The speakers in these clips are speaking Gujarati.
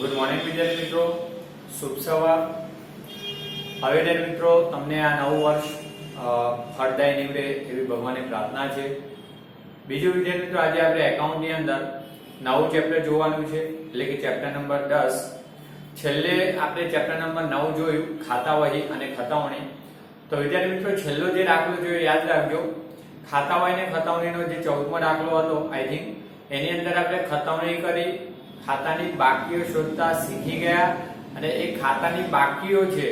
ગુડ મોર્નિંગ વિદ્યાર્થી મિત્રો. શુભ સવાર. હવે વિદ્યાર્થી મિત્રો, તમને આ નવું વર્ષ ફળદાય નીવડે એવી ભગવાનની પ્રાર્થના છે. બીજું વિદ્યાર્થી મિત્રો, આજે આપણે એકાઉન્ટની અંદર નવું ચેપ્ટર જોવાનું છે. એટલે કે ચેપ્ટર નંબર દસ. છેલ્લે આપણે ચેપ્ટર નંબર નવ જોયું ખાતા વહી અને ખતાવણી તો વિદ્યાર્થી મિત્રો, છેલ્લો જે દાખલો જોયો, યાદ રાખજો. ખાતા વહી અને ખતાવણીનો જે ચૌદમો દાખલો હતો આઈ થિંક એની અંદર આપણે ખતાવણી કરી ખાતાની બાકીઓ શોધતા શીખી ગયા અને એ ખાતાની બાકીઓ છે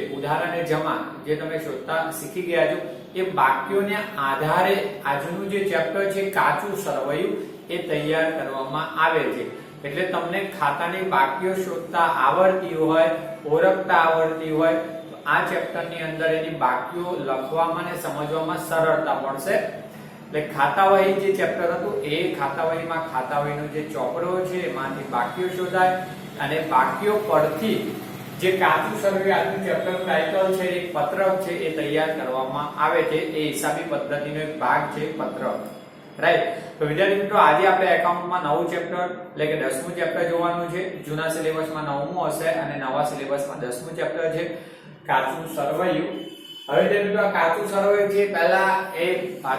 અને જમા જે તમે શોધતા શીખી ગયા છો, એ બાકીઓને આધારે આજનું જે ચેપ્ટર છે, કાચું સરવૈયું એ તૈયાર કરવામાં આવે છે. એટલે તમને ખાતાની બાકીઓ શોધતા આવડતી હોય, ઓળખતા આવડતી હોય, તો આ ચેપ્ટરની અંદર એની બાકીઓ લખવામાં અને સમજવામાં સરળતા પડશે એટલે ખાતાવહી જે ચેપ્ટર હતું, એ ખાતાવહીમાં ખાતાવહીનો જે ચોપડો છે, એમાંથી બાકીઓ શોધાય અને બાકીઓ પરથી જે કાચું સર્વે આજનું ચેપ્ટર ટાઇટલ છે, એક પત્રક છે, એ તૈયાર કરવામાં આવે છે. એ હિસાબી પદ્ધતિનો એક ભાગ છે પત્રક. રાઈટ તો વિદ્યાર્થી મિત્રો, આજે આપણે એકાઉન્ટમાં નવું ચેપ્ટર એટલે કે દસમું ચેપ્ટર જોવાનું છે. જૂના સિલેબસમાં નવમું હશે અને નવા સિલેબસમાં દસમું ચેપ્ટર છે. કાચું સરવૈયું હવે જે મિત્રો કાચું હોય છે. પહેલા એ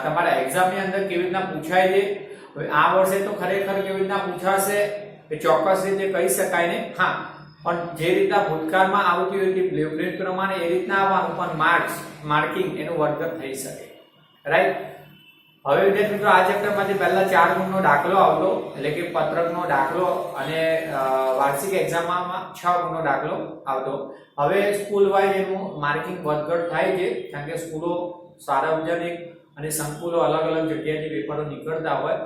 તમારા એક્ઝામની અંદર કેવી રીતના પૂછાય છે? હવે આ વર્ષે તો ખરેખર કેવી રીતના પૂછાશે? એ ચોક્કસ રીતે કહી શકાય ને હા, પણ જે રીતના ભૂતકાળમાં આવતી હતી બ્લુપ્રિન્ટ પ્રમાણે એ રીતના આવવાનું, પણ માર્ક્સ માર્કિંગ એનું વર્ગત થઈ શકે. રાઈટ હવે વિદ્યાર્થી મિત્રો, આ ચેપ્ટરમાંથી પહેલા ચાર ગુણનો દાખલો આવતો, એટલે કે પત્રકનો દાખલો અને વાર્ષિક વાર્ષિક એક્ઝામમાં છ ગુણનો દાખલો આવતો. હવે સ્કૂલ વાઇઝ એનું માર્કિંગ વધઘટ થાય છે, કારણ કે સ્કૂલો સાર્વજનિક અને સંકુલો અલગ અલગ જગ્યાએથી પેપરો નીકળતા હોય.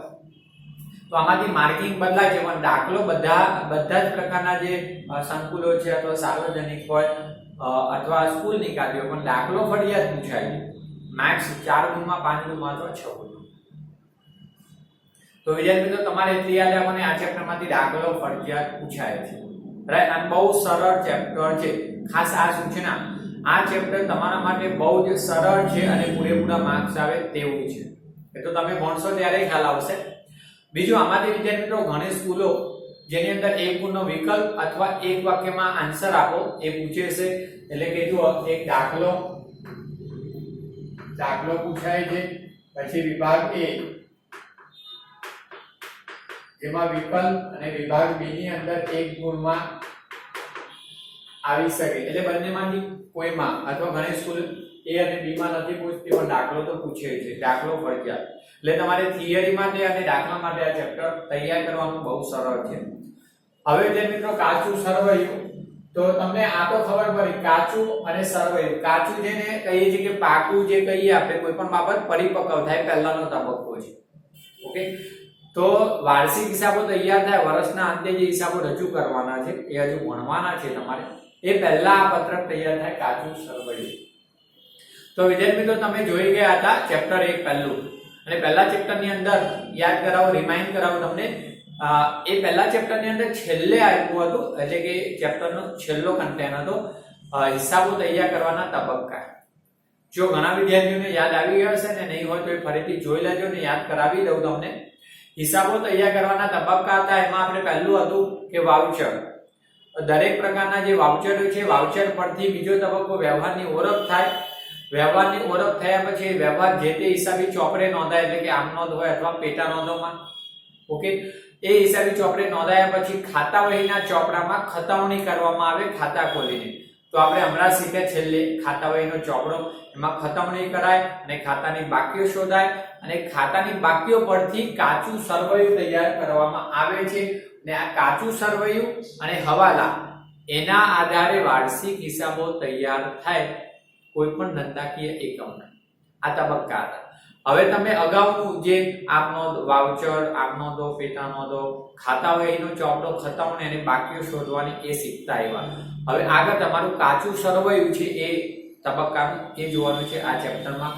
તો આમાંથી માર્કિંગ બદલાય છે, પણ દાખલો બધા બધા જ પ્રકારના જે સંકુલો છે અથવા સાર્વજનિક હોય અથવા સ્કૂલ નીકળતી હોય, પણ દાખલો ફરિયાદ પૂછાય છે. મેક્સ ચાર ગુણમાં પાંચ ગુણમાં અથવા છ ગુણમાં. તો વિદ્યાર્થી મિત્રો, તમારે એટલી યાદ રાખવાની આ ચેપ્ટરમાંથી દાખલો ફરજિયાત પૂછાય છે. રાઈટ અને બહુ સરળ ચેપ્ટર છે. ખાસ આ સૂચના આ ચેપ્ટર તમારા માટે બહુ જ સરળ છે અને પૂરેપૂરા માર્ક્સ આવે તેવું છે. એ તો તમે ભણશો ત્યારે ખ્યાલ આવશે. બીજું, આમાંથી વિદ્યાર્થી મિત્રો, ઘણી સ્કૂલો જેની અંદર એક ગુણનો વિકલ્પ અથવા એક વાક્યમાં આન્સર આપો એ પૂછે છે. એટલે કે જો એક દાખલો. દાખલો પૂછાય છે. પછી વિભાગ એ જેમાં વિકલ્પ અને વિભાગ બી ની અંદર એક ગુણમાં આવી શકે. એટલે બંનેમાંથી કોઈમાં અથવા ઘણી સ્કૂલ એ અને બી માં નથી પૂછતી, પણ દાખલો તો પૂછે છે. દાખલો ફરજિયાત. એટલે તમારે થિયરી માટે અને દાખલા માટે આ ચેપ્ટર તૈયાર કરવાનું બહુ સરળ છે. હવે જે મિત્રો કાચું સરવૈયું, તો તમને આ તો ખબર પડી, કાચું અને સરવૈયું. કાચું જેને કહીએ છીએ કે પાકું જે કહીએ આપણે, કોઈ પણ બાબત પરિપક્વ થાય, પહેલાનો તબક્કો છે. ઓકે? તો વાર્ષિક હિસાબો તૈયાર થાય, વર્ષના અંતે જે હિસાબો રજૂ કરવાના છે, એ હજુ ભણવાના છે તમારે. એ પહેલા આ પત્રક તૈયાર થાય કાચું સરવૈયું. તો વિદ્યાર્થી મિત્રો, તમે જોઈ ગયા હતા ચેપ્ટર એક પહેલું. અને પહેલા ચેપ્ટરની અંદર યાદ કરાવો રિમાઇન્ડ કરાવો તમને. એ પહેલા ચેપ્ટરની અંદર છેલ્લે આપ્યું હતું, એટલે કે ચેપ્ટરનો છેલ્લો કન્ટેન્ટ હતો હિસાબો તૈયાર કરવાના તબક્કા. જો ઘણા વિદ્યાર્થીઓને યાદ આવી ગયો હશે ને નહીં હોય તો ફરીથી જોઈ લેજો ને યાદ કરાવી દઉં તમને. હિસાબો તૈયાર કરવાના તબક્કા હતા, એમાં આપણે પહેલું હતું કે વાઉચર દરેક પ્રકારના જે વાઉચરો છે વાઉચર પરથી બીજો તબક્કો વ્યવહારની ઓળખ થાય. વ્યવહારની ઓળખ થયા પછી વ્યવહાર જે તે હિસાબી ચોપડે નોંધાય, એટલે કે આમ નોંધ હોય અથવા પેટા નોંધોમાં. ઓકે? એ હિસાબી ચોપડે નોંધાયા પછી ખાતા વહીના ચોપડામાં ખતવણી કરવામાં આવે, ખાતા ખોલીને. તો આપણે હમણાં શીખ્યા છેલ્લે ખાતા વહીનો ચોપડો, એમાં ખતવણી કરાય અને ખાતાની બાકીઓ શોધાય. અને ખાતાની બાકીઓ પરથી કાચું સરવૈયું તૈયાર કરવામાં આવે છે. અને આ કાચું સરવૈયું અને હવાલા, એના આધારે વાર્ષિક હિસાબો તૈયાર થાય કોઈ પણ ધંધાકીય એકમના. આ તબક્કા હતા. હવે તમે અગાઉનું જે આપનો વાઉચર આપનો દો પેટા દો ખાતા વહીનો ચોપડો ને અને બાકીઓ શોધવાની એ શીખતા આવ્યા. હવે આગળ તમારું કાચું સરવૈયું છે એ તબક્કાનું એ જોવાનું છે આ ચેપ્ટરમાં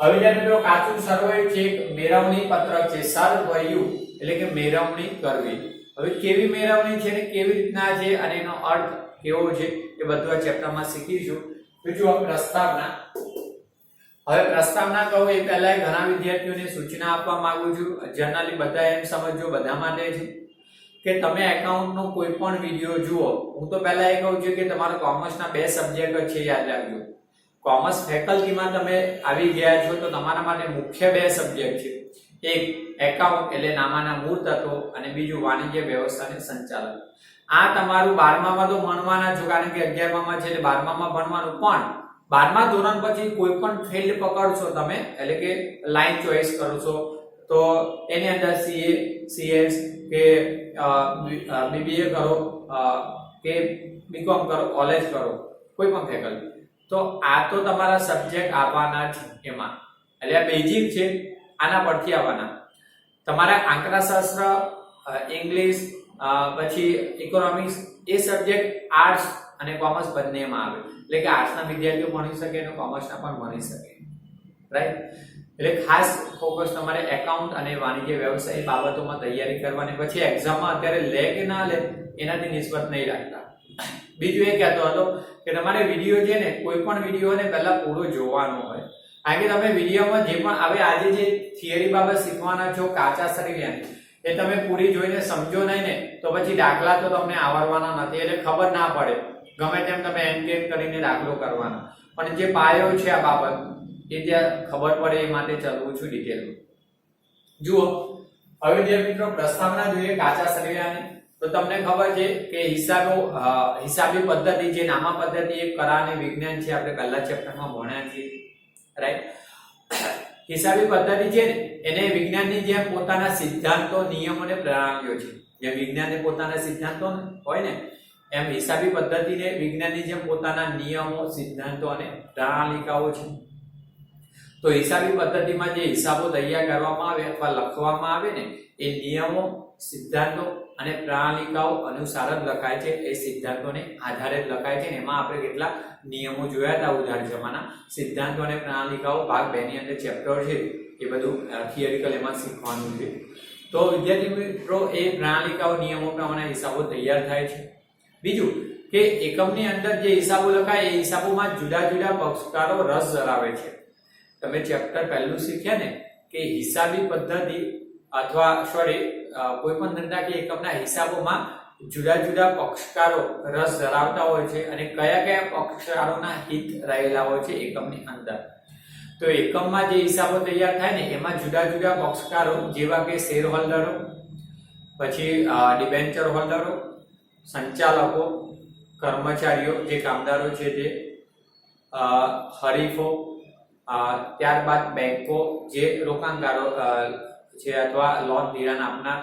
હવે જ્યારે મિત્રો કાચું સર્વે છે એક મેળવણી પત્રક છે સરવૈયું એટલે કે મેળવણી કરવી. હવે કેવી મેળવણી છે ને કેવી રીતના છે અને એનો અર્થ કેવો છે એ બધું આ ચેપ્ટરમાં શીખીશું. બીજું પ્રસ્તાવના, હવે પ્રસ્તાવના કહું એ પહેલા ઘણા વિદ્યાર્થીઓને સૂચના આપવા માંગુ છું. જનરલી બધા એમ સમજો બધા માટે છે કે તમે એકાઉન્ટનો કોઈ પણ વીડિયો જુઓ, હું તો પહેલા એ કહું છું કે તમારા કોમર્સના બે સબ્જેક્ટ છે, યાદ રાખજો. કોમર્સ ફેકલ્ટીમાં તમે આવી ગયા છો તો તમારા માટે મુખ્ય બે સબ્જેક્ટ છે. એક એકાઉન્ટ એટલે નામાના મૂળ તત્વો અને બીજું વાણિજ્ય વ્યવસ્થા અને સંચાલન. આ તમારું બારમામાં તો ભણવાના છો કારણ કે અગિયારમાં છે એટલે બારમામાં ભણવાનું. પણ બારમા ધોરણ પછી કોઈ પણ ફિલ્ડ પકડશો તમે, એટલે કે લાઈન ચોઈસ છો, તો એની અંદર સીએ સીએસ કે બીબીએ કરો કે બીકોમ કરો કોલેજ કરો, કોઈ પણ ફેકલ્ટી તો આ તો તમારા સબ્જેક્ટ આવવાના જ એમાં. એટલે આ બેઝિક છે, આના પરથી આવવાના. તમારા આંકડાશાસ્ત્ર ઇંગ્લિશ પછી ઇકોનોમિક્સ એ સબ્જેક્ટ આર્ટ્સ અને કોમર્સ બંનેમાં આવે. એટલે કે આર્ટ્સના વિદ્યાર્થીઓ ભણી શકે અને કોમર્સના પણ ભણી શકે. રાઈટ એટલે ખાસ ફોકસ તમારે એકાઉન્ટ અને વાણિજ્ય વ્યવસાય બાબતોમાં તૈયારી કરવાની. પછી એક્ઝામમાં અત્યારે લે કે ના લે, એનાથી નિસ્બત નહીં રાખતા. બીજું એ કહેતો હતો કે તમારે વીડિયો છે ને કોઈ પણ વિડીયોને પહેલા પૂરો જોવાનો હોય. કારણ કે તમે વિડીયોમાં જે પણ હવે આજે જે થિયરી બાબત શીખવાના છો, કાચા શરીરની, એ તમે પૂરી જોઈને સમજો નહીં ને, તો પછી દાખલા તો તમને આવડવાના નથી. એટલે ખબર ના પડે. ગમે તેમ તમે કેમ કરીને દાખલો કરવાનો. પણ જે પાયો છે આ બાબત, એ ત્યાં ખબર પડે એ માટે ચલવું છું ડિટેલમાં જુઓ, હવે જે મિત્રો પ્રસ્તાવના જોઈએ કાચા શરીરાની તો તમને ખબર છે કે હિસાબો હિસાબી પદ્ધતિ જે નામા પદ્ધતિ એક કરા અને વિજ્ઞાન છે, આપણે પહેલા ચેપ્ટરમાં ભણ્યા છીએ. રાઈટ હિસાબી પદ્ધતિ છે ને, એને વિજ્ઞાનની જેમ પોતાના સિદ્ધાંતો નિયમોને પ્રણાલીઓ છે. જેમ વિજ્ઞાનને પોતાના સિદ્ધાંતો હોય ને, એમ હિસાબી પદ્ધતિને વિજ્ઞાનની જેમ પોતાના નિયમો, સિદ્ધાંતો અને પ્રણાલિકાઓ છે. તો હિસાબી પદ્ધતિમાં જે હિસાબો તૈયાર કરવામાં આવે અથવા લખવામાં આવે ને, એ નિયમો, સિદ્ધાંતો અને પ્રણાલિકાઓ અનુસાર જ લખાય છે. એ સિદ્ધાંતોને આધારે જ લખાય છે એમાં આપણે કેટલા નિયમો જોયા હતા ઉદાહરણ જમાના. સિદ્ધાંતો અને પ્રણાલિકાઓ ભાગ બે ની અંદર ચેપ્ટર છે, એ બધું થિયરિકલ એમાં શીખવાનું છે. તો વિદ્યાર્થી મિત્રો, એ પ્રણાલિકાઓ નિયમો પ્રમાણે હિસાબો તૈયાર થાય છે. બીજું કે એકમની અંદર જે હિસાબો લખાય, એ હિસાબોમાં જુદા જુદા પક્ષકારો રસ ધરાવે છે. તમે ચેપ્ટર પહેલું શીખ્યા ને કે હિસાબી પદ્ધતિ અથવા સોરી કોઈ પણ ધંધાકીય એકમના હિસાબોમાં જુદા જુદા પક્ષકારો રસ ધરાવતા હોય છે અને કયા કયા પક્ષકારોના હિત રહેલા હોય છે એકમની અંદર. તો એકમમાં જે હિસાબો તૈયાર થાય ને, એમાં જુદા જુદા પક્ષકારો જેવા કે શેર હોલ્ડરો પછી ડિબેન્ચર હોલ્ડરો સંચાલકો, કર્મચારીઓ, જે કામદારો છે જે હરીફો ત્યારબાદ બેંકો જે રોકાણકારો છે અથવા લોન ધિરાણ આપનાર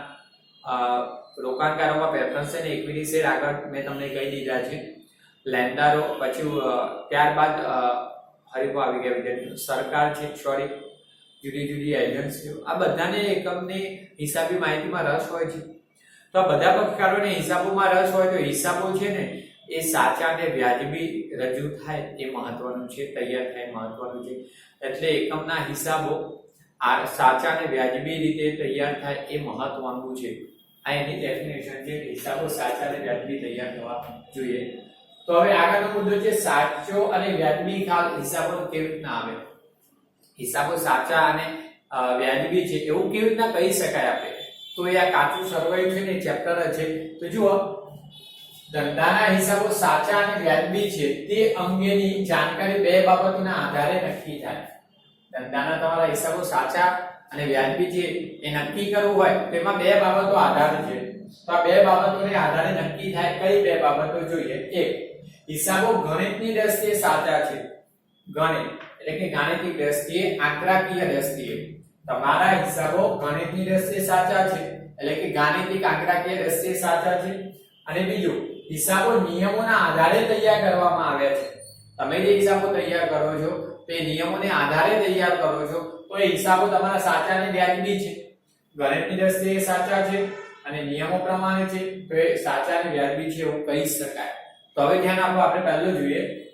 રોકાણકારોમાં પ્રેફરન્સ છે ને ઇક્વિટી શેર આગળ મેં તમને કહી દીધા છે. લેન્ડરો પછી ત્યારબાદ હરીફો આવી ગયા વિદ્યાર્થીઓ. સરકાર છે સોરી જુદી જુદી એજન્સીઓ આ બધાને એકમની હિસાબી માહિતીમાં રસ હોય છે. તો આ બધા પક્ષકારોને હિસાબોમાં રસ હોય તો હિસાબો છે ને એ સાચા અને વ્યાજબી રજૂ થાય એ મહત્વનું છે, તૈયાર થાય મહત્વનું છે. એટલે એકમના હિસાબો આ સાચા અને વ્યાજબી રીતે તૈયાર થાય એ મહત્વનું છે. આ એની ડેફિનેશન છે હિસાબો સાચા અને વ્યાજબી તૈયાર થવા જોઈએ. તો હવે આગળનો મુદ્દો છે, સાચો અને વ્યાજબી ખ્યાલ હિસાબો કેવી રીતના આવે? હિસાબો સાચા અને વ્યાજબી છે, એવું કેવી રીતના કહી શકાય આપણે? તો એ આ કાચું સરવાયું છે ને ચેપ્ટર છે. તો જુઓ ધંધાના હિસાબો સાચા અને વ્યાજબી છે, તે અંગેની જાણકારી બે બાબતોના આધારે નક્કી થાય. ધંધાના તમારા હિસાબો સાચા અને વ્યાજબી છે, એ નક્કી કરવું હોય તેમાં બે બાબતો આધાર છે. તો આ બે બાબતોને આધારે નક્કી થાય કઈ બે બાબતો જોઈએ? એક, હિસાબો ગણિતની દ્રષ્ટિએ સાચા છે. ગણિત, એટલે કે ગાણિતિક દ્રષ્ટિએ આંકડાકીય દ્રષ્ટિએ. તમારા હિસાબો ગણિતની દ્રષ્ટિએ સાચા છે, એટલે કે ગાણિતિક આંકડાકીય દ્રષ્ટિએ સાચા છે. અને બીજું, હિસાબો નિયમોના આધારે તૈયાર કરવામાં આવ્યા છે. તમે જે હિસાબો તૈયાર કરો છો, તે નિયમોને આધારે તૈયાર કરો છો, તો એ હિસાબો તમારા સાચા અને વ્યાજબી છે. ગણિતની દ્રષ્ટિએ સાચા છે અને નિયમો પ્રમાણે છે, તો એ સાચા અને વ્યાજબી છે એવું કહી શકાય. તો હવે ધ્યાન આપો, આપણે પહેલું જોઈએ.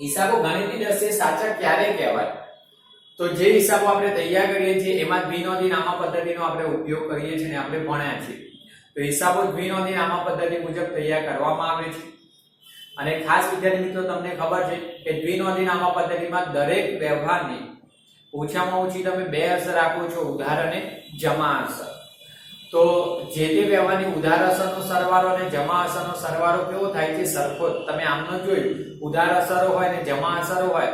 હિસાબો ગણિતની દ્રષ્ટિએ સાચા ક્યારે કહેવાય? તો જે હિસાબો આપણે તૈયાર કરીએ છીએ, એમાં દ્વિનોંધી નામા પદ્ધતિનો આપણે ઉપયોગ કરીએ છીએ અને આપણે ભણ્યા છીએ. તો હિસાબો દ્વિનોંધી નામા પદ્ધતિ મુજબ તૈયાર કરવામાં આવે છે. અને ખાસ વિદ્યાર્થી મિત્રો, તમને ખબર છે કે દ્વિનોંધી નામા પદ્ધતિમાં દરેક વ્યવહારની ઓછામાં ઓછી તમે બે અસર આપો છો, ઉધાર અને જમા અસર. તો જે તે વ્યવહારની ઉધાર અસરનો સરવાળો અને જમા અસરનો સરવાળો કેવો થાય છે? સરખો તમે આમનો જોયું. ઉધાર અસરો હોય ને જમા અસરો હોય,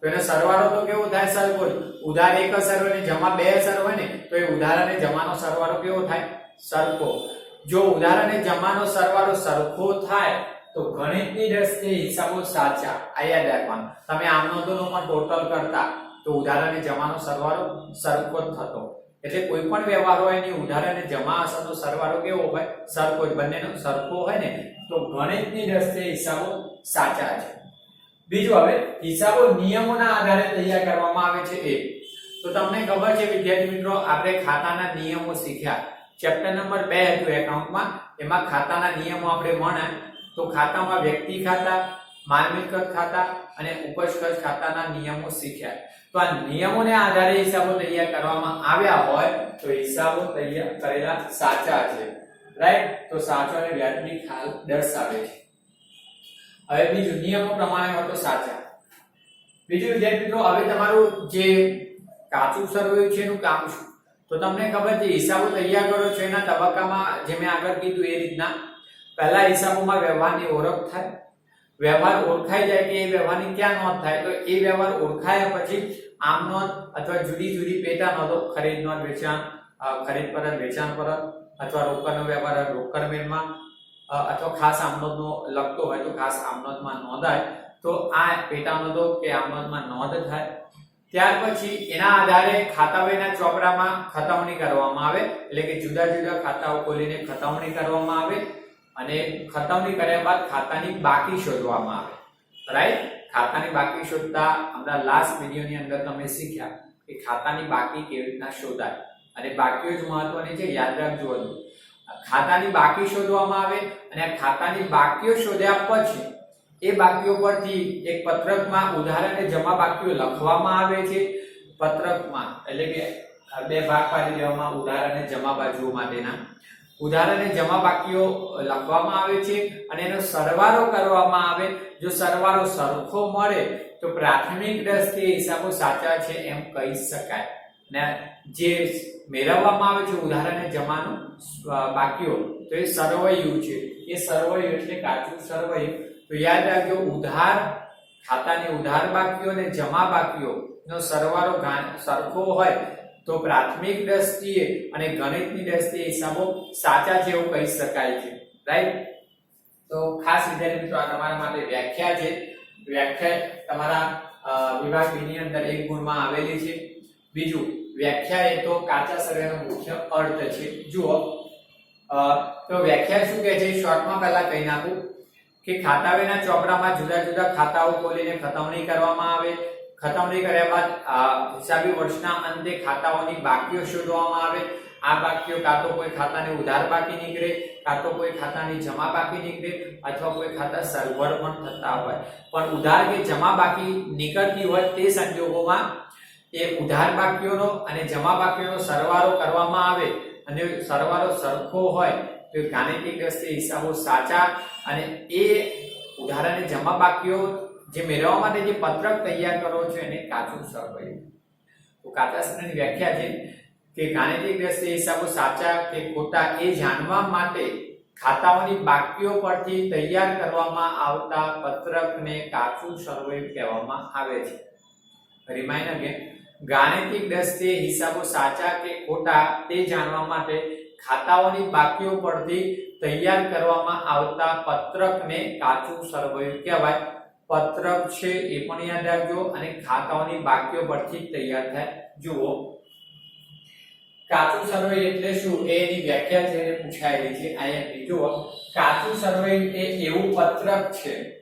તો એનો સરવાળો તો કેવો થાય સરખો ઉધાર એક અસર હોય ને જમા બે અસર હોય ને, તો એ ઉધાર અને જમાનો સરવાળો કેવો થાય? સરખો. જો અને જમાનો સરવાળો સરખો થાય, તો ગણિતની દ્રષ્ટિએ હિસાબો સાચા, આ યાદ તમે આમનો પણ ટોટલ કરતા, તો અને જમાનો સરવાળો સરખો થતો. એટલે કોઈ પણ વ્યવહાર હોય એની અને જમા અસરનો સરવાળો કેવો હોય? સરખો જ, બંનેનો સરખો હોય ને, તો ગણિતની દ્રષ્ટિએ હિસાબો સાચા છે. બીજું હવે, હિસાબો નિયમોના આધારે તૈયાર કરવામાં આવે છે એ. તો તમને ખબર છે, વિદ્યાર્થી મિત્રો, આપણે ખાતાના નિયમો શીખ્યા. ચેપ્ટર નંબર બે હતું એકાઉન્ટમાં એમાં ખાતાના નિયમો આપણે ભણ્યા તો ખાતામાં વ્યક્તિ ખાતા માલ ખાતા અને ઉપજ ખર્ચ ખાતાના નિયમો શીખ્યા. તો આ નિયમોને આધારે હિસાબો તૈયાર કરવામાં આવ્યા હોય, તો હિસાબો તૈયાર કરેલા સાચા છે. રાઈટ તો સાચો અને વ્યાજબી ખ્યાલ દર્શાવે છે. હવે બીજું, નિયમો પ્રમાણે હોય તો સાચા. બીજું વિદ્યાર્થી મિત્રો, હવે તમારું જે કાચું સરવૈયું છે એનું કામ શું? તો તમને ખબર છે, હિસાબો તૈયાર કરો છો, એના તબક્કામાં જે મેં આગળ કીધું એ રીતના. પહેલા હિસાબોમાં વ્યવહારની ઓળખ થાય, વ્યવહાર ઓળખાઈ જાય કે એ વ્યવહારની ક્યાં નોંધ થાય, તો એ વ્યવહાર ઓળખાયા પછી આમ નોંધ અથવા જુદી જુદી પેટા નોંધો, ખરીદ નોંધ, વેચાણ ખરીદ પર વેચાણ પર અથવા રોકડનો વ્યવહાર, રોકડ મેળમાં અથવા ખાસ આમનોદનો લખતો હોય તો ખાસ આમનોદમાં નોંધાય. તો આ પેટા નોંધો કે આમનોદમાં નોંધ થાય. ત્યાર પછી એના આધારે ખાતાવહીના ચોપડામાં ખતવણી કરવામાં આવે, એટલે કે જુદા જુદા ખાતાઓ ખોલીને ખતવણી કરવામાં આવે અને ખતવણી કર્યા બાદ ખાતાની બાકી શોધવામાં આવે. રાઈટ ખાતાની બાકી શોધતા હમણાં લાસ્ટ વિડીયોની અંદર તમે શીખ્યા કે ખાતાની બાકી કેવી રીતના શોધાય. અને બાકીઓ જ મહત્વની છે, યાદ રાખજો ખાતાની બાકી શોધવામાં આવે અને ખાતાની બાકીઓ શોધ્યા પછી એ બાકીઓ પરથી એક પત્રકમાં ઉધાર જમા બાકીઓ લખવામાં આવે છે. પત્રકમાં એટલે કે બે ભાગ પાડી દેવામાં ઉધાર જમા બાજુઓ માટેના. ઉધાર જમા બાકીઓ લખવામાં આવે છે અને એનો સરવાળો કરવામાં આવે. જો સરવાળો સરખો મળે તો પ્રાથમિક દ્રષ્ટિએ હિસાબો સાચા છે એમ કહી શકાય. ને જે મેળવવામાં આવે છે જમાનું જમાનો બાકીઓ, તો એ સર્વયુ છે. એ સર્વયુ એટલે કાચું સરવૈયું. તો યાદ રાખજો, ઉધાર, ખાતાની ઉધાર બાકીઓ અને જમા બાકીઓનો સરવાળો સરખો હોય તો પ્રાથમિક દ્રષ્ટિએ અને ગણિતની દ્રષ્ટિએ હિસાબો સાચા છે એવું કહી શકાય છે. રાઈટ તો ખાસ વિદ્યાર્થી મિત્રો, આ તમારા માટે વ્યાખ્યા છે. વ્યાખ્યા તમારા વિભાગ B ની અંદર એક ગુણમાં આવેલી છે. બીજું, વ્યાખ્યા એ તો કાચા સર્વેનો મુખ્ય અર્થ છે. જુઓ તો વ્યાખ્યા શું કહે છે? શોર્ટમાં પહેલા કહી નાખું. કે ખાતાવેના ચોપડામાં જુદા જુદા ખાતાઓ ખોલીને ખતવણી કરવામાં આવે? ખતમણી કર્યા બાદ હિસાબી વર્ષના અંતે ખાતાઓની બાકીઓ શોધવામાં આવે? આ બાકીઓ કાં તો કોઈ ખાતાની ઉધાર બાકી નીકળે, કાં તો કોઈ ખાતાની જમા બાકી નીકળે, અથવા કોઈ ખાતા સર્વર પણ થતા હોય. પણ ઉધાર કે જમા બાકી નીકળતી હોય તે સંજોગોમાં એ ઉધાર બાકીઓનો અને જમા બાકીઓનો સરવાળો કરવામાં આવે. અને સરવાળો સરખો હોય તો ગાણિતિક દ્રષ્ટિએ હિસાબો સાચા અને એ ઉદાહરણને જમા બાકીઓ જે મેળવવા માટે જે પત્રક તૈયાર કરો છો, એને કાચું સરવૈયું તો કાચા સરની વ્યાખ્યા છે કે ગાણિતિક દ્રષ્ટિએ હિસાબો સાચા કે ખોટા એ જાણવા માટે ખાતાઓની બાકીઓ પરથી તૈયાર કરવામાં આવતા પત્રકને કાચું સર્વે કહેવામાં આવે છે. રિમાઇન્ડ અગેન ગાણિતિક દ્રષ્ટિએ હિસાબો સાચા કે ખોટા તે જાણવા માટે ખાતાઓની બાકીઓ પરથી તૈયાર કરવામાં આવતા પત્રકને કાચું સરવૈયું કહેવાય. પત્રક છે એ પણ યાદ રાખજો અને ખાતાઓની બાકીઓ પરથી તૈયાર થાય. જુઓ. કાચું સર્વે એટલે શું? એની વ્યાખ્યા છે પૂછાયેલી છે અહીંયા જુઓ. કાચું સર્વે એ એવું પત્રક છે.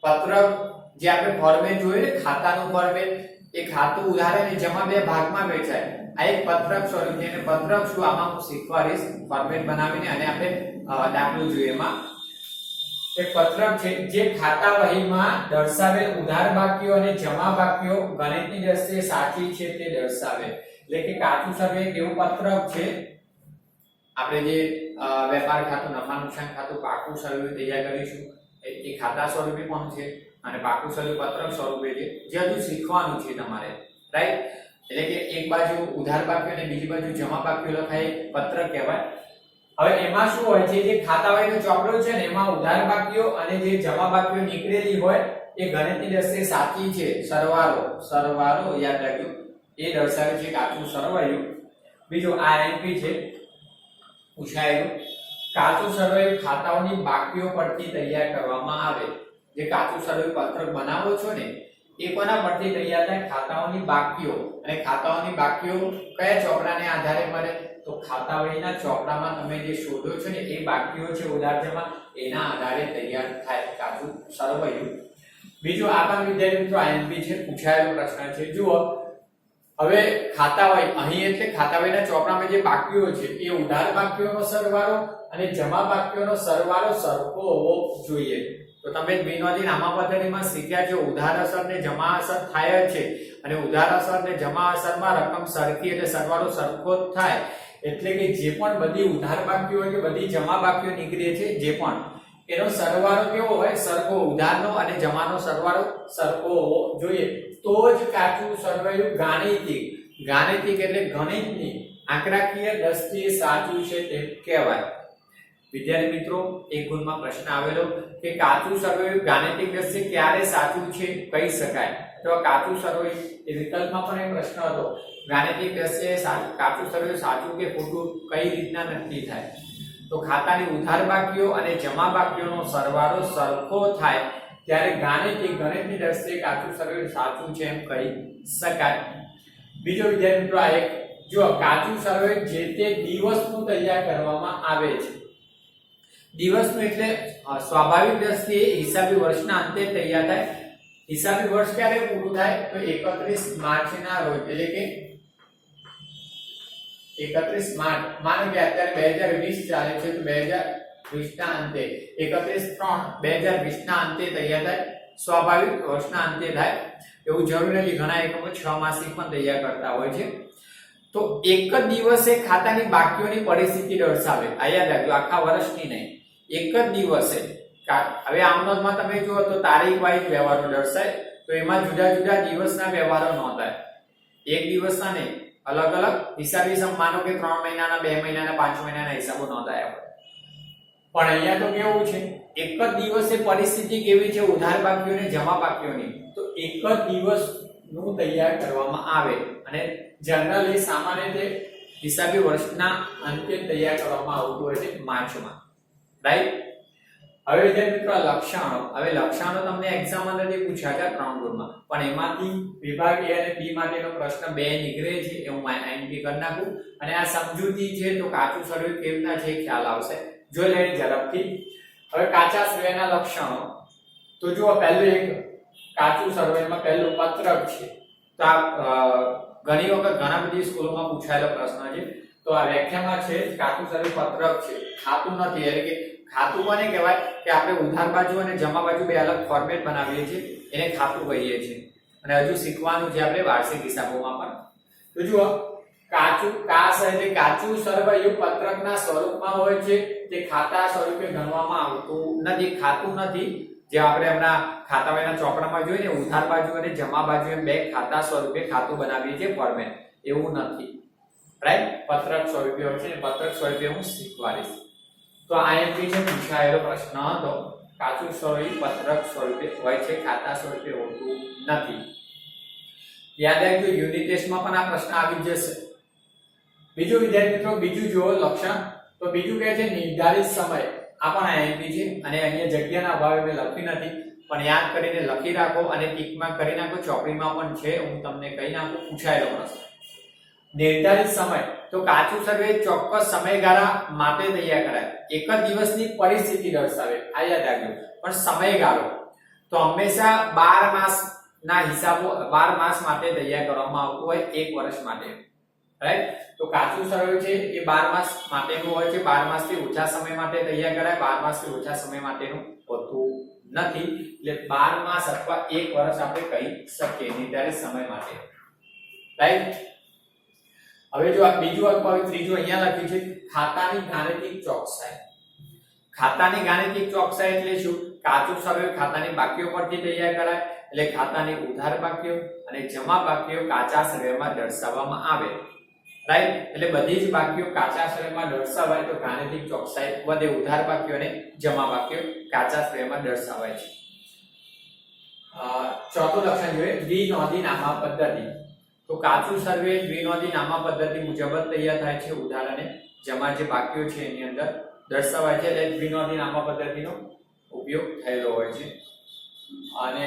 પત્રક જે આપણે ફોર્મેટ ને, ખાતાનું ફોર્મેટ એ ખાતું ઉદાહરણ જેમાં બે ભાગમાં વહેંચાય. આ એક પત્રક સ્વરૂપ છે અને પત્રક શું આમાં હું શીખવાડીશ ફોર્મેટ બનાવીને અને આપણે દાખલો જોઈએ એમાં. એક પત્રક છે જે ખાતા વહીમાં દર્શાવેલ ઉધાર બાકીઓ અને જમા બાકીઓ ગણિતની દ્રષ્ટિએ સાચી છે તે દર્શાવે. એટલે કે કાચું સર્વે એક એવું પત્રક છે. આપણે જે વેપાર ખાતું, નફા નુકસાન ખાતું પાકું સર્વે તૈયાર કરીશું એ ખાતા સ્વરૂપે પણ છે. અને પાકું સર્વે પત્રક સ્વરૂપે છે, જે હજુ શીખવાનું છે તમારે. રાઈટ એટલે કે એક બાજુ ઉધાર પાક્યો અને બીજી બાજુ જમા પાક્યો લખાય પત્રક કહેવાય. હવે એમાં શું હોય છે જે ખાતાવાહીનો ચોપડો છે ને, એમાં ઉધાર પાક્યો અને જે જમા પાક્યો નીકળેલી હોય, એ ગણિતની દ્રષ્ટિએ સાચી છે. સરવાળો સરવાળો યાદ રાખજો. એ દર્શાવે છે કાચું સરવાયું. બીજું આ એમપી છે, પૂછાયેલું. કાચું સરવાયું ખાતાઓની બાકીઓ પરથી તૈયાર કરવામાં આવે. જે કાચું સર્વે પત્રક બનાવો છો ને, એ કોના પરથી તૈયાર થાય? ખાતાઓની બાકીઓ. અને ખાતાઓની બાકીઓ કયા ચોપડાને આધારે મળે? તો ખાતાવળીના ચોપડામાં તમે જે શોધો છો ને, એ બાકીઓ છે ઉદાહરણમાં એના આધારે તૈયાર થાય કાચું સરવૈયું બીજું આ પણ વિદ્યાર્થી મિત્રો આઈએમપી છે, પૂછાયેલો પ્રશ્ન છે. જુઓ, હવે ખાતાવહી અહીં એટલે ખાતાવહીના ચોપડામાં જે બાકીઓ છે, એ ઉધાર બાકીઓનો સરવાળો અને જમા બાકીઓનો સરવાળો સરખો હોવો જોઈએ. તો તમે બિનવાદી નામા શીખ્યા છો, ઉધાર અસર ને જમા અસર થાય જ છે. અને ઉધાર અસર ને જમા અસરમાં રકમ સરખી એટલે સરવાળો સરખો જ થાય. એટલે કે જે પણ બધી ઉધાર બાકીઓ હોય કે બધી જમા બાકીઓ નીકળે છે, જે પણ, એનો સરવાળો કેવો હોય? સરખો ઉધારનો અને જમાનો સરવાળો સરખો હોવો જોઈએ. તો જ કાચું સરવાયું ગાણિતિક. ગાણિતિક એટલે ગણિતની. આંકડાકીય દ્રષ્ટિએ સાચું છે તેમ કહેવાય. વિદ્યાર્થી મિત્રો, એક ગુણમાં પ્રશ્ન આવેલો કે કાચું સરવાળું ગાણિતિક દ્રશ્ય ક્યારે સાચું છે કહી શકાય? તો કાચું સર્વે એ વિકલ્પમાં પણ એક પ્રશ્ન હતો. ગાણિતિક દ્રશ્ય કાચું સર્વે સાચું કે ખોટું કઈ રીતના નક્કી થાય? તો ખાતાની ઉધાર બાકીઓ અને જમા બાકીઓનો સરવાળો સરખો થાય ત્યારે ગાણિતિક ગણિતની દ્રષ્ટિએ કાચું સર્વે સાચું છે એમ કહી શકાય. બીજો વિદ્યાર્થી મિત્રો આ એક જો કાચું સર્વે જે તે દિવસનું તૈયાર કરવામાં આવે છે. દિવસનું એટલે સ્વાભાવિક દ્રષ્ટિએ હિસાબી વર્ષના અંતે તૈયાર થાય. હિસાબી વર્ષ ક્યારે પૂરું થાય? તો 31 માર્ચના રોજ, એટલે કે 31 માર્ચ. માનો કે અત્યારે 2020 ચાલે છે, તો 2020 ના અંતે 31 3 2020 ના અંતે તૈયાર થાય. સ્વાભાવિક વર્ષના અંતે થાય. એવું જરૂરી નથી, ઘણા એકમો છ માસિક પણ તૈયાર કરતા હોય છે. તો એક જ દિવસે ખાતાની બાકીઓની પરિસ્થિતિ દર્શાવે. આ યાદ રાખજો, આખા વર્ષની નહીં. એક જ દિવસે હવે આમ નોંધમાં તમે જુઓ તો તારીખ વાઇઝ વ્યવહારો દર્શાય, તો એમાં જુદા જુદા દિવસના વ્યવહારો નોંધાય. એક દિવસના નહીં, અલગ અલગ હિસાબી સમ માનો કે ત્રણ મહિનાના, બે મહિનાના, પાંચ મહિનાના હિસાબો નોંધાયા હોય. પણ અહીંયા તો કેવું છે, એક જ દિવસે પરિસ્થિતિ કેવી છે, ઉધાર બાકીઓને, જમા બાકીઓની? તો એક જ દિવસનું તૈયાર કરવામાં આવે અને જનરલી સામાન્ય રીતે હિસાબી વર્ષના અંતે તૈયાર કરવામાં આવતું હોય છે, માર્ચમાં. રાઈટ હવે વિદ્યાર્થી મિત્રો લક્ષણો, હવે લક્ષણો તમને એક્ઝામ અંદરથી પૂછ્યા હતા ત્રણ ગુણમાં પણ એમાંથી વિભાગ એ અને બી માટેનો પ્રશ્ન બે નીકળે છે એ હું આઈએમપી કરી નાખું. અને આ સમજૂતી છે તો કાચું શરીર કેવી રીતના છે ખ્યાલ આવશે. જો લેડ ઝડપથી. હવે કાચા સર્વેના લક્ષણો. તો જુઓ, પહેલું એક કાચું સર્વેમાં પહેલું પત્રક છે. તો આ ઘણી વખત ઘણા બધી સ્કૂલોમાં પૂછાયેલો પ્રશ્ન છે. તો આ વ્યાખ્યામાં છે કાચું શરીર પત્રક છે. ખાતું નથી, એટલે કે ખાતું કોને કહેવાય? કે આપણે ઉધાર બાજુ અને જમા બાજુ બે અલગ ફોર્મેટ બનાવીએ છીએ, એને ખાતું કહીએ છીએ. અને હજુ શીખવાનું છે આપણે વાર્ષિક હિસાબોમાં પણ. તો જુઓ, કાચું કાસ એટલે કાચું સરવૈયું પત્રકના સ્વરૂપમાં હોય છે તે ખાતા સ્વરૂપે ગણવામાં આવતું નથી, ખાતું નથી. જે આપણે હમણાં ખાતાવાળાના ચોપડામાં જોઈએ ને, ઉધાર બાજુ અને જમા બાજુ એમ બે ખાતા સ્વરૂપે ખાતું બનાવીએ છીએ ફોર્મેટ એવું નથી. રાઈટ પત્રક સ્વરૂપે હોય છે પત્રક સ્વરૂપે હું શીખવાડીશ. તો આઈએમપી જે પૂછાયેલો પ્રશ્ન હતો. કાચું સ્વરૂપ પત્રક સ્વરૂપે હોય છે, ખાતા સ્વરૂપે હોતું નથી. યાદ રાખજો, યુનિટ ટેસ્ટમાં પણ આ પ્રશ્ન આવી જશે. બીજું વિદ્યાર્થી મિત્રો, બીજું જુઓ લક્ષણ. તો બીજું કહે છે, નિર્ધારિત સમય. આ પણ આઈએમપી છે અને અહીંયા જગ્યાના અભાવે મેં લખી નથી, પણ યાદ કરીને લખી રાખો અને ટીકમાં કરી નાખો. ચોપડીમાં પણ છે, હું તમને કહી નાખું, પૂછાયેલો પ્રશ્ન. નિર્ધારિત સમય. તો કાચું સર્વે ચોક્કસ સમયગાળા માટે તૈયાર કરાય. એક જ દિવસની પરિસ્થિતિ દર્શાવે. આ યાદ રાખજો. પણ સમયગાળો. તો હંમેશા બાર માસ ના હિસાબો, બાર માસ માટે તૈયાર કરવામાં આવતું હોય એક વર્ષ માટે. રાઈટ તો કાચું સર્વે છે એ બાર માસ માટેનું હોય છે. બાર માસથી ઓછા સમય માટે તૈયાર કરાય. બાર માસથી ઓછા સમય માટેનું હોતું નથી. એટલે બાર માસ અથવા એક વર્ષ આપણે કહી શકીએ નિર્ધારિત સમય માટે. રાઈટ હવે જો આ બીજું અથવા ત્રીજું અહીંયા લખ્યું છે, ખાતાની ગાણિતિક ચોકસાઈ. ખાતાની ગાણિતિક ચોકસાઈ એટલે શું? કાચું સર્વે ખાતાની બાકીઓ પરથી તૈયાર કરાય, એટલે ખાતાની ઉધાર બાકીઓ અને જમા બાકીઓ કાચા સર્વેમાં દર્શાવવામાં આવે. રાઈટ એટલે બધી જ બાકીઓ કાચા શ્રેયમાં દર્શાવાય તો ગાણિતિક ચોકસાઈ વધે, ઉધાર બાકીઓ અને જમા બાકીઓ કાચા શ્રેયમાં દર્શાવાય છે. ચોથું લક્ષણ જોઈએ, દ્વિનોંધી નામા પદ્ધતિ. તો કાચું સર્વે દ્વિનોંધી નામા પદ્ધતિ મુજબ જ તૈયાર થાય છે ઉદાહરણે, જેમાં જે વાક્યો છે એની અંદર દર્શાવાય છે એટલે દ્વિનોંધી નામા પદ્ધતિનો ઉપયોગ થયેલો હોય છે. અને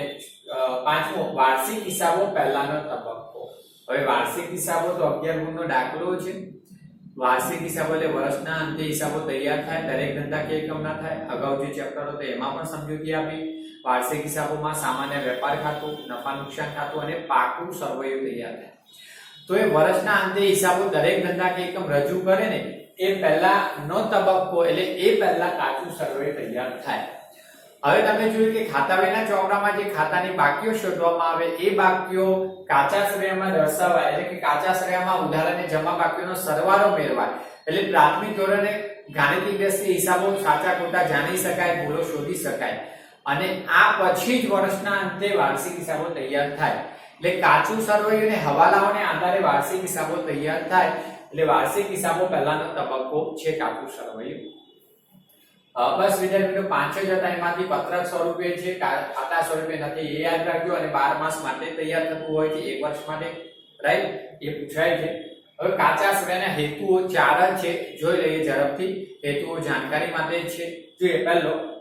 પાંચમો, વાર્ષિક હિસાબો પહેલાનો તબક્કો. હવે વાર્ષિક હિસાબો તો અગિયાર ગુણનો દાખલો છે. વાર્ષિક હિસાબો એટલે વર્ષના અંતે હિસાબો તૈયાર થાય, દરેક ધંધા કે એકમના થાય. અગાઉ જે ચેપ્ટરો તો એમાં પણ સમજૂતી આપી. વાર્ષિક હિસાબોમાં સામાન્ય વેપાર ખાતું, નફા નુકસાન ખાતું અને પાકું સર્વૈયું તૈયાર થાય. તો એ વર્ષના અંતે હિસાબો દરેક ધંધાકીય એકમ રજૂ કરે ને, એ પહેલાનો તબક્કો એટલે એ પહેલા કાચું સર્વે તૈયાર થાય. હવે તમે જોયું કે ખાતાવેના ચોપડામાં જે ખાતાની બાકીઓ શોધવામાં આવે, એ બાકીઓ કાચા શ્રેયમાં દર્શાવાય. એટલે કે કાચા શ્રેયમાં અને જમા બાકીઓનો સરવાળો મેળવાય. એટલે પ્રાથમિક ધોરણે ગાણિતિક દ્રષ્ટિએ હિસાબો સાચા ખોટા જાણી શકાય, ભૂલો શોધી શકાય. અને આ પછી જ વર્ષના અંતે વાર્ષિક હિસાબો તૈયાર થાય. એટલે કાચું સર્વે અને હવાલાઓને આધારે વાર્ષિક હિસાબો તૈયાર થાય. એટલે વાર્ષિક હિસાબો પહેલાનો તબક્કો છે કાચું સર્વે બસ વિદ્યાર્થી પાંચ જ હતા. એમાંથી પત્રક સ્વરૂપે છે ખાતા સ્વરૂપે નથી એ યાદ રાખજો. અને બાર માસ માટે તૈયાર થતું હોય છે, એક વર્ષ માટે. રાઈટ? એ પૂછાય છે. હવે કાચા શ્રેયના હેતુઓ ચાર જ છે. જોઈ લઈએ ઝડપથી. હેતુઓ જાણકારી માટે છે. જોઈએ, પહેલો.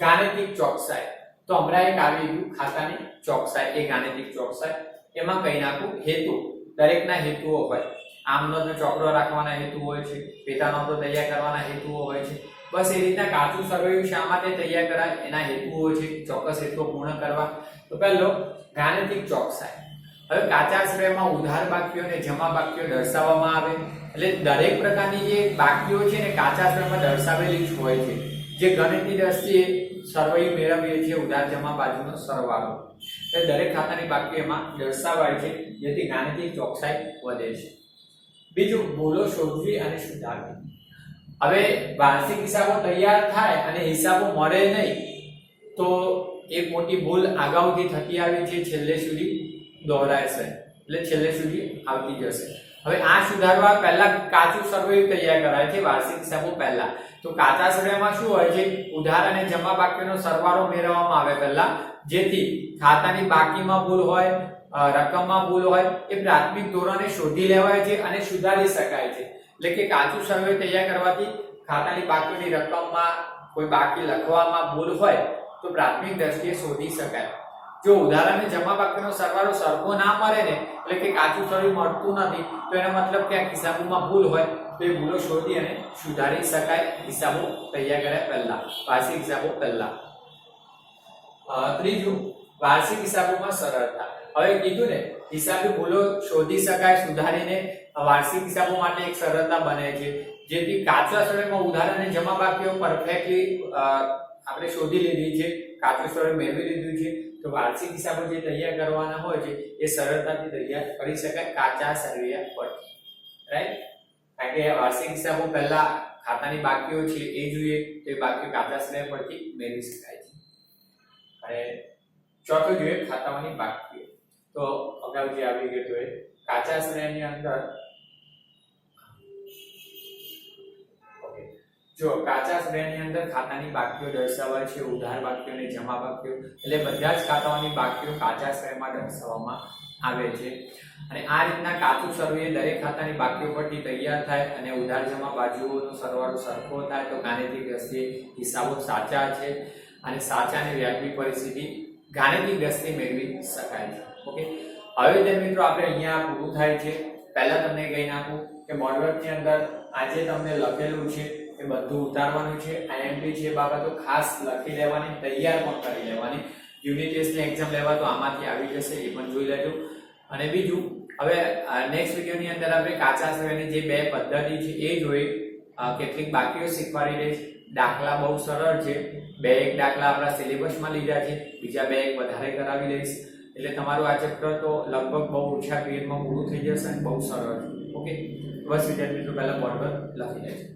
ગાણિતિક ચોકસાઈ. તો હમણાં એક આવી ગયું ખાતાની ચોકસાઈ, એ ગાણિતિક ચોકસાઈ. એમાં કહી નાખું? હેતુ. દરેકના હેતુઓ હોય. આમનો તો ચોપડો રાખવાના હેતુ હોય છે. પિતાનો તો તૈયાર કરવાના હેતુઓ હોય છે. બસ એ રીતના કાચું સર્વેયું શા માટે તૈયાર કરાય? એના હેતુઓ છે. ચોક્કસ હેતુઓ પૂર્ણ કરવા. તો પહેલો, ગાણિતિક ચોકસાઈ. હવે કાચા શ્રેયમાં ઉધાર બાકીઓ અને જમા બાકીઓ દર્શાવવામાં આવે. એટલે દરેક પ્રકારની જે બાકીઓ છે ને કાચા શ્રેયમાં દર્શાવેલી જ હોય છે. જે ગણિતની દ્રષ્ટિએ સરવૈયું મેળવીએ છીએ ઉધાર જમા બાજુનો સરવાળો. એ દરેક ખાતાની બાકી એમાં દર્શાવાય છે, જેથી નાણાકીય ચોકસાઈ વધે છે. બીજું ભૂલો શોધવી અને સુધારવી. હવે વાર્ષિક હિસાબો તૈયાર થાય અને હિસાબો મળે નહીં, તો એક મોટી ભૂલ અગાઉથી થતી આવી છે, છેલ્લે સુધી દોહરાશે એટલે છેલ્લે સુધી આવતી જશે. હવે આ સુધારવા પહેલા કાચું સર્વે તૈયાર કરાય છે, વાર્ષિક હિસાબો પહેલા. તો કાચા સર્વેમાં શું હોય છે? ઉધાર અને જમા બાકીનો સરવાળો મેળવવામાં આવે પહેલા. જેથી ખાતાની બાકીમાં ભૂલ હોય રકમમાં ભૂલ હોય, એ પ્રાથમિક ધોરણે શોધી લેવાય છે અને સુધારી શકાય છે. એટલે કે કાચું સર્વે તૈયાર કરવાથી ખાતાની બાકીની રકમમાં કોઈ બાકી લખવામાં ભૂલ હોય, તો પ્રાથમિક દ્રષ્ટિએ શોધી શકાય. જો ઉદાહરણ જમા બાકીનો સરવાળો સરખો ના મળે ને, એટલે કે કાચું સર્વે મળતું નથી, તો એનો મતલબ કે આ હિસાબોમાં ભૂલ હોય, તો એ ભૂલો શોધી અને સુધારી શકાય. હિસાબો તૈયાર કર્યા પહેલા, વાર્ષિક હિસાબો પહેલા. ત્રીજું, વાર્ષિક હિસાબોમાં સરળતા. હવે કીધું ને, હિસાબી ભૂલો શોધી શકાય, સુધારીને વાર્ષિક હિસાબો માટે એક સરળતા બને છે. જેથી કાચા સમયમાં ઉધાર અને જમા બાકીઓ પરફેક્ટલી આપણે શોધી લીધી છે કાચું સ્વરૂપ મેળવી લીધું છે. તો વાર્ષિક હિસાબો જે તૈયાર કરવાના હોય છે, એ સરળતાથી તૈયાર કરી શકાય, કાચા સર્વિયા પરથી રાઈટ કારણ કે વાર્ષિક હિસાબો પહેલા ખાતાની બાકીઓ છે, એ જોઈએ, તો એ બાકીઓ કાચા સર્વે પરથી મેળવી શકાય છે. અને ચોથું જોઈએ ખાતાઓની બાકીઓ. તો અગાઉ જે આવી ગયું હતું કાચા શ્રેણીની અંદર જો કાચા શ્રેણીની અંદર ખાતાની બાકીઓ દર્શાવાય છે, ઉધાર બાકીઓ અને જમા બાકીઓ, એટલે બધા જ ખાતાઓની બાકીઓ કાચા શ્રેણીમાં દર્શાવવામાં આવે છે. અને આ રીતના કાચું સર્વે દરેક ખાતાની બાકીઓ પરથી તૈયાર થાય અને ઉધાર જમા બાજુઓનો સરવાળો સરખો થાય તો ગાણિતિક દ્રષ્ટિએ હિસાબો સાચા છે અને સાચાની વ્યાજબી પરિસ્થિતિ ગાણિતિક દ્રષ્ટિએ મેળવી શકાય છે. ઓકે? હવે વિદ્યાર્થી મિત્રો આપણે અહીંયા પૂરું થાય છે. પહેલાં તમને કહી નાખું કે મોડવર્કની અંદર આજે તમને લખેલું છે એ બધું ઉતારવાનું છે. આઈએમપી એ બાબતો ખાસ લખી લેવાની, તૈયાર પણ કરી લેવાની. યુનિટ ટેસ્ટની એક્ઝામ લેવા તો આમાંથી આવી જશે, એ પણ જોઈ લેજો. અને બીજું, હવે નેક્સ્ટ વિડીયોની અંદર આપણે કાચા સવેની જે બે પદ્ધતિ છે, એ જોઈ. કેટલીક બાકીઓ શીખવાડી દઈશ. દાખલા બહુ સરળ છે. બે એક દાખલા આપણા સિલેબસમાં લીધા છે. બીજા બે એક વધારે કરાવી લઈશ એટલે તમારું આ ચેપ્ટર તો લગભગ બહુ ઓછા પીરિયડમાં પૂરું થઈ જશે અને બહુ સરળ છે. ઓકે? બસ વિદ્યાર્થી મિત્રો, પહેલાં બોર્ડ પર લખી લેજો.